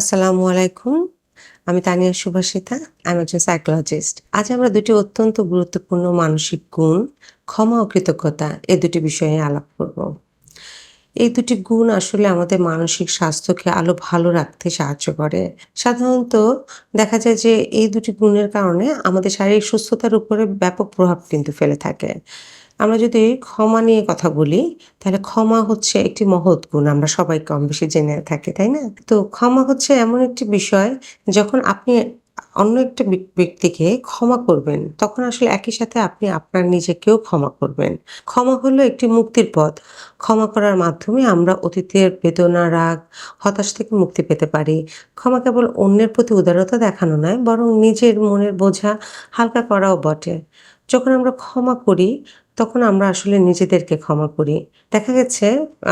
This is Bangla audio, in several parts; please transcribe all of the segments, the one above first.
আসসালামু আলাইকুম। আমি তানিয়া সুভাষিতা আমি একজন সাইকোলজিস্ট আজ আমরা দুটি অত্যন্ত গুরুত্বপূর্ণ মানসিক গুণ, ক্ষমা ও কৃতজ্ঞতা এই দুটি বিষয়ে আলাপ করব। এই দুটি গুণ আসলে আমাদের মানসিক স্বাস্থ্যকে আলো ভালো রাখতে সাহায্য করে। সাধারণত দেখা যায় যে এই দুটি গুণের কারণে আমাদের শারীরিক সুস্থতার উপরে ব্যাপক প্রভাব কিন্তু ফেলে থাকে। আমরা যদি ক্ষমা নিয়ে কথা বলি, তাহলে ক্ষমা হচ্ছে একটি মহৎ গুণ, আমরা সবাই কম বেশি জেনে থাকি, তাই না? তো ক্ষমা হচ্ছে এমন একটি বিষয়, যখন আপনি অন্য একটা ব্যক্তিকে ক্ষমা করবেন, তখন আসলে একই সাথে আপনি আপনার নিজেকেও ক্ষমা করবেন। ক্ষমা হলো একটি মুক্তির পথ। ক্ষমা করার মাধ্যমে আমরা অতীতের বেদনা, রাগ, হতাশ থেকে মুক্তি পেতে পারি। ক্ষমা কেবল অন্যের প্রতি উদারতা দেখানো নয়, বরং নিজের মনের বোঝা হালকা করাও বটে। যখন আমরা ক্ষমা করি তখন আমরা আসলে নিজেদেরকে ক্ষমা করি। দেখা গেছে,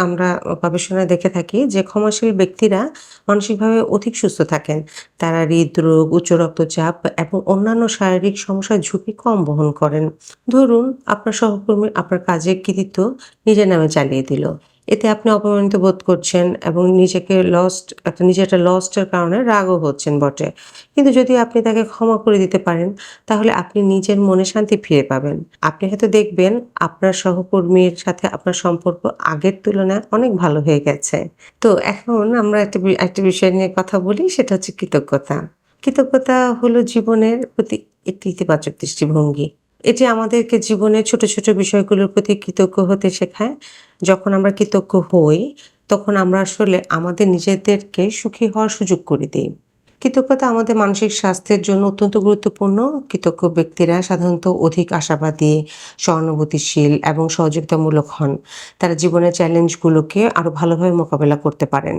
আমরা গবেষণায় দেখে থাকি যে ক্ষমাশীল ব্যক্তিরা মানসিকভাবে অধিক সুস্থ থাকেন। তারা হৃদরোগ, উচ্চ রক্তচাপ এবং অন্যান্য শারীরিক সমস্যার ঝুঁকি কম বহন করেন। ধরুন, আপনার সহকর্মী আপনার কাজের কৃতিত্ব নিজের নামে চালিয়ে দিল। এতে আপনি অপমানিত বোধ করছেন এবং নিজেকে লস্ট একটা নিজে একটা লস্টের কারণে রাগও হচ্ছেন বটে। কিন্তু যদি আপনি তাকে ক্ষমা করে দিতে পারেন, তাহলে আপনি নিজের মনে শান্তি ফিরে পাবেন। আপনি হয়তো দেখবেন আপনার সহকর্মীর সাথে আপনার সম্পর্ক আগের তুলনায় অনেক ভালো হয়ে গেছে। তো এখন আমরা একটা একটা বিষয় নিয়ে কথা বলি, সেটা হচ্ছে কৃতজ্ঞতা। কৃতজ্ঞতা হলো জীবনের প্রতি একটি ইতিবাচক দৃষ্টিভঙ্গি। এটি আমাদেরকে জীবনের ছোট ছোট বিষয়গুলোর প্রতি কৃতজ্ঞ হতে শেখায়, যখন আমরা কৃতজ্ঞ হই, তখন আমরা আসলে আমাদের নিজেদেরকে সুখী হওয়ার সুযোগ করে দিই। কৃতজ্ঞতা আমাদের মানসিক স্বাস্থ্যের জন্য অত্যন্ত গুরুত্বপূর্ণ। কৃতজ্ঞ ব্যক্তিরা সাধারণত অধিক আশাবাদী, সহানুভূতিশীল এবং সহযোগিতামূলক হন। তারা জীবনের চ্যালেঞ্জগুলোকে আরও ভালোভাবে মোকাবেলা করতে পারেন।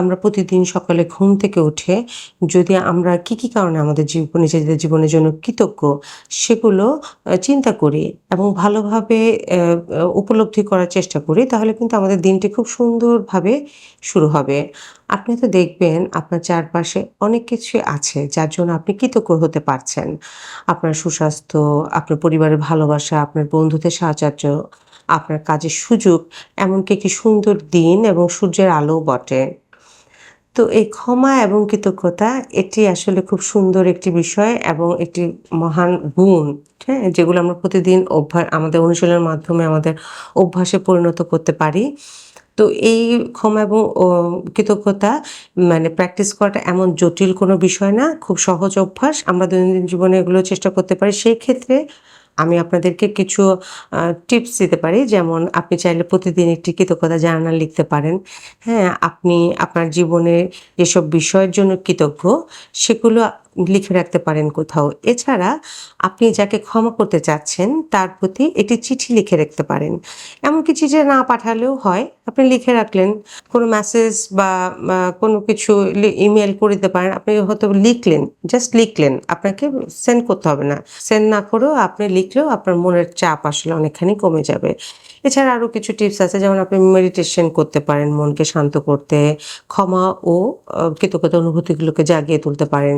আমরা প্রতিদিন সকালে ঘুম থেকে উঠে যদি আমরা কি কি কারণে আমাদের জীবন নিজেদের জীবনের জন্য কৃতজ্ঞ, সেগুলো চিন্তা করি এবং ভালোভাবে উপলব্ধি করার চেষ্টা করি, তাহলে কিন্তু আমাদের দিনটি খুব সুন্দরভাবে শুরু হবে। আপনি তো দেখবেন আপনার চারপাশে অনেক কিছু আছে যার জন্য আপনি কৃতজ্ঞ হতে পারছেন। আপনার সুস্বাস্থ্য, আপনার পরিবারের ভালোবাসা, আপনার বন্ধুদের সাহায্য, আপনার কাজের সুযোগ, এমনকি একটি সুন্দর দিন এবং সূর্যের আলো বটে। তো এই ক্ষমা এবং কৃতজ্ঞতা এটি আসলে খুব সুন্দর একটি বিষয় এবং একটি মহান গুণ হ্যাঁ যেগুলো আমরা প্রতিদিন অভ্যাস আমাদের অনুশীলনের মাধ্যমে আমাদের অভ্যাসে পরিণত করতে পারি। তো এই ক্ষমা এবং কৃতজ্ঞতা মানে প্র্যাকটিস করাটা এমন জটিল কোনো বিষয় না, খুব সহজ অভ্যাস। আমরা দৈনন্দিন জীবনে এগুলো চেষ্টা করতে পারি। সেই ক্ষেত্রে আমি আপনাদেরকে কিছু টিপস দিতে পারি। যেমন, আপনি চাইলে প্রতিদিন একটি কৃতজ্ঞতা জার্নাল লিখতে পারেন। হ্যাঁ আপনি আপনার জীবনে যেসব বিষয়ের জন্য কৃতজ্ঞ, সেগুলো লিখে রাখতে পারেন কোথাও। এছাড়া আপনি যাকে ক্ষমা করতে চাচ্ছেন, তার প্রতি একটি চিঠি লিখে রাখতে পারেন। এমনকি চিঠি না পাঠালেও হয়, আপনি লিখে রাখলেন, কোনো মেসেজ বা কোনো কিছু ইমেল করে দিতে পারেন, আপনি হয়তো লিখলেন জাস্ট লিখলেন, আপনাকে সেন্ড করতে হবে না। সেন্ড না করেও আপনি লিখলেও আপনার মনের চাপ আসলে অনেকখানি কমে যাবে। এছাড়া আরও কিছু টিপস আছে, যেমন আপনি মেডিটেশন করতে পারেন, মনকে শান্ত করতে, ক্ষমা ও কৃতজ্ঞতা অনুভূতিগুলোকে জাগিয়ে তুলতে পারেন।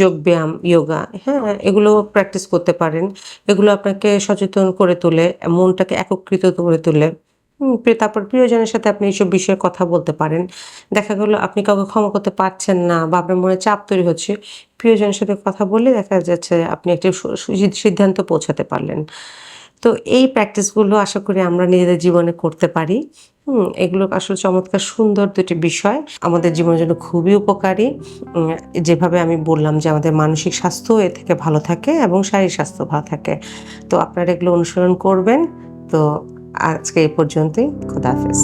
যোগব্যায়াম যোগা হ্যাঁ এগুলো প্র্যাকটিস করতে পারেন। এগুলো আপনাকে সচেতন করে তোলে, মনটাকে একত্রিত করে তোলে। তারপর প্রিয়জনের সাথে আপনি এইসব বিষয়ে কথা বলতে পারেন। দেখা গেলো আপনি কাউকে ক্ষমা করতে পারছেন না বা আপনার মনে চাপ তৈরি হচ্ছে, প্রিয়জনের সাথে কথা বললে দেখা যাচ্ছে আপনি একটি সিদ্ধান্ত পৌঁছাতে পারলেন। তো এই প্র্যাকটিসগুলো আশা করি আমরা নিজেদের জীবনে করতে পারি। হুম, এগুলো আসলে চমৎকার সুন্দর দুটি বিষয়। আমাদের জীবনের জন্য খুবই উপকারী। যেভাবে আমি বললাম যে আমাদের মানসিক স্বাস্থ্য এ থেকে ভালো থাকে এবং শারীরিক স্বাস্থ্য ভালো থাকে। তো আপনারা এগুলো অনুসরণ করবেন। তো আজকে এই পর্যন্তই। খুদাহাফেজ